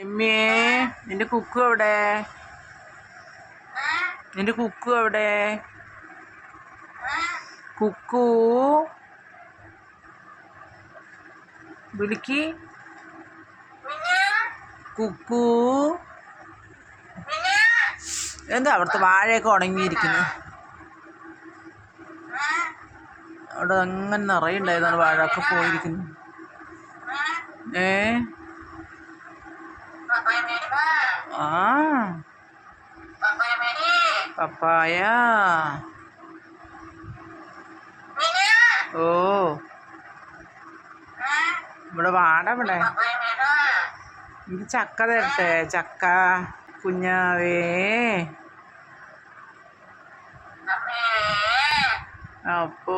എമ്മേ നിന്റെ കുക്കു എവിടെ? നിന്റെ കുക്കു എവിടെ? കുക്കു. വിളിക്ക്. കുക്കു. എന്താ അവിടുത്തെ വാഴയൊക്കെ ഉണങ്ങിയിരിക്കുന്നു? അവിടെ അങ്ങനെ നിറയുണ്ടായതാണ് വാഴ. ഒക്കെ പോയിരിക്കുന്നു. ഏ? ആ. പപ്പായ. ഓ. ഇവിടെ വാട ഇവിടെ. എനിക്ക് ചക്ക തരട്ടെ. ചക്ക കുഞ്ഞാവേ. അപ്പോ.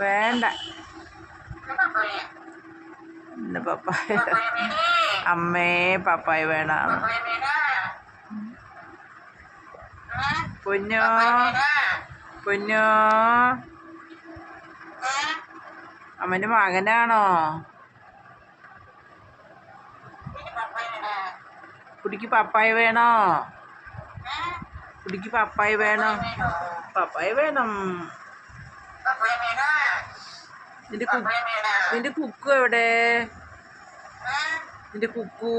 വേണ്ട. ഇന്ന് പപ്പായ അമ്മേ പപ്പായ വേണം. പൊന്നോ. പൊന്നോ. അമ്മന്റെ മകനാണോ? കുടിക്ക് പപ്പായ വേണോ? കുടിക്ക് പപ്പായ വേണം. പപ്പായ വേണം? നിന്റെ കുക്കു നിന്റെ കുക്കു എവിടെ? നിന്റെ കുക്കു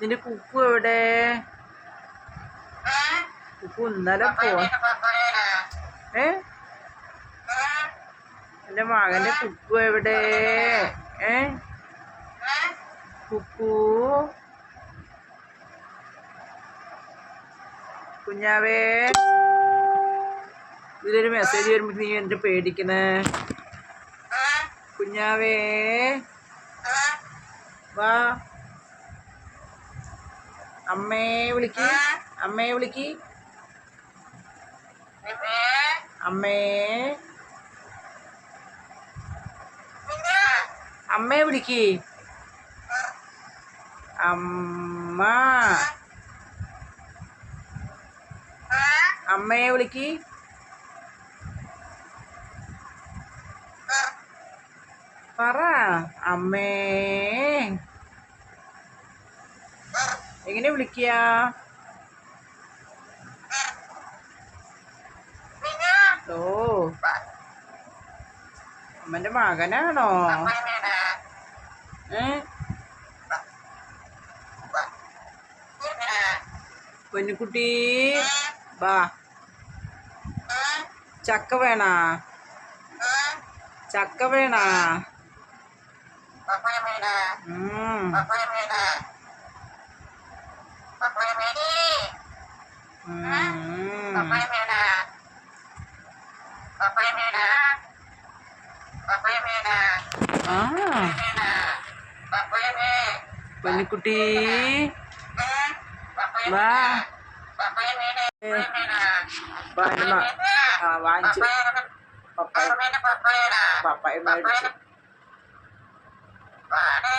നിന്റെ കുക്കു എവിടെ? കുക്കു ഇന്നലെ പോ ഏ? എന്റെ മകന്റെ കുക്കു എവിടെ? ഏ? കുക്കു കുഞ്ഞാവേ. ഇതിലൊരു മെസ്സേജ് വരുമ്പോൾ നീ എന്റെ പേടിക്കണേ? കുഞ്ഞാവേ. വാ. അമ്മയെ വിളിക്ക്. അമ്മയെ വിളിക്ക്. അമ്മേ. അമ്മയെ വിളിക്ക്. അമ്മ. അമ്മയെ വിളിക്ക്. പറ അമ്മേ. എങ്ങനെ വിളിക്കുക ഓ. അമ്മന്റെ മകനാണോ? ഏ? പൊന്നുകുട്ടി. വാ ചക്ക വേണ? ചക്ക വേണാ? ഉം. ഉം. ആ പൊന്നുകുട്ടി വാ വാ എന്റെ മ- ആ വാങ്ങിച്ചു പപ്പായ പപ്പായ മേടിച്ചു ആ, വാടേ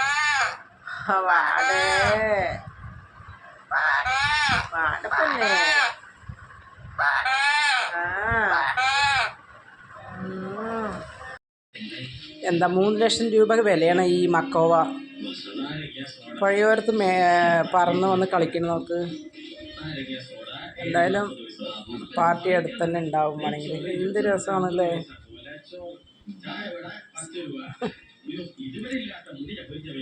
എന്താ മൂന്ന് ലക്ഷം രൂപ വിലയാണ് ഈ മക്കോവ. പുഴയോരത്ത് മേ പറന്ന് വന്ന് കളിക്കണം നോക്ക്. എന്തായാലും പാർട്ടി അടുത്ത് തന്നെ ഉണ്ടാവും വേണമെങ്കിൽ. എന്ത് രസമാണല്ലേ? ഇതുവരെ ഇല്ലാത്ത മുടി ലഭിച്ചവയും